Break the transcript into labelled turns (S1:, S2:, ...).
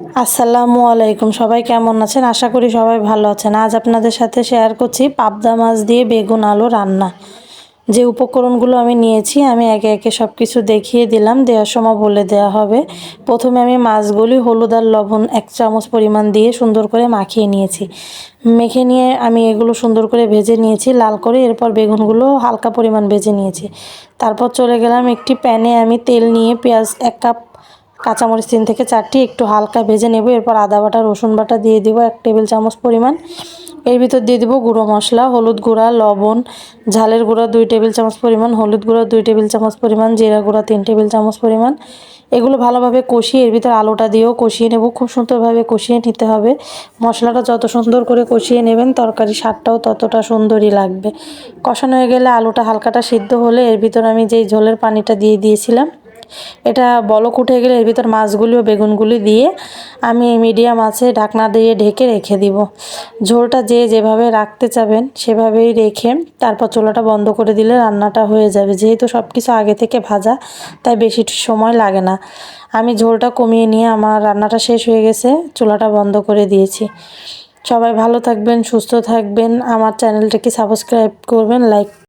S1: আসসালামু আলাইকুম। সবাই কেমন আছেন? আশা করি সবাই ভালো আছেন। আজ আপনাদের সাথে শেয়ার করছি পাবদা মাছ দিয়ে বেগুন আলু রান্না। যে উপকরণগুলো আমি নিয়েছি, আমি একে একে সব কিছু দেখিয়ে দিলাম। দেওয়ার সময় বলে দেওয়া হবে। প্রথমে আমি মাছগুলি হলুদ আর লবণ এক চামচ পরিমাণ দিয়ে সুন্দর করে মাখিয়ে নিয়েছি। মেখে নিয়ে আমি এগুলো সুন্দর করে ভেজে নিয়েছি, লাল করে। এরপর বেগুনগুলো হালকা পরিমাণ ভেজে নিয়েছি। তারপর চলে গেলাম একটি প্যানে আমি তেল নিয়ে পেঁয়াজ এক কাপ কাঁচামরিচ তিন থেকে চারটি, একটু হালকা ভেজে নেব, এরপর আদা বাটা, রসুন বাটা দিয়ে দেবো এক টেবিল চামচ পরিমাণ। এর ভিতর দিয়ে দেবো গুঁড়ো মশলা, হলুদ গুঁড়া, লবণ, ঝালের গুঁড়া দুই টেবিল চামচ পরিমাণ, হলুদ গুঁড়া দুই টেবিল চামচ পরিমাণ, জিরা গুঁড়া তিন টেবিল চামচ পরিমাণ। এগুলো ভালোভাবে কষিয়ে, এর ভিতর আলুটা দিয়েও কষিয়ে নেব, খুব সুন্দরভাবে কষিয়ে নিতে হবে। মশলাটা যত সুন্দর করে কষিয়ে নেবেন তরকারি স্বাদটাও ততটা সুন্দরই লাগবে। কষানো হয়ে গেলে আলুটা হালকাটা সিদ্ধ হলে, এর ভিতর আমি যেই ঝোলের পানিটা দিয়ে দিয়েছিলাম এটা বলক উঠে গেলে এর ভিতর মাছগুলি ও বেগুনগুলি দিয়ে আমি মিডিয়াম আছে ঢাকনা দিয়ে ঢেকে রেখে দিব। ঝোলটা যে যেভাবে রাখতে চাবেন সেভাবেই রেখে তারপর চুলাটা বন্ধ করে দিলে রান্নাটা হয়ে যাবে। যেহেতু সব কিছু আগে থেকে ভাজা, তাই বেশি সময় লাগে না। আমি ঝোলটা কমিয়ে নিয়ে আমার রান্নাটা শেষ হয়ে গেছে, চুলাটা বন্ধ করে দিয়েছি। সবাই ভালো থাকবেন, সুস্থ থাকবেন। আমার চ্যানেলটাকে সাবস্ক্রাইব করবেন, লাইক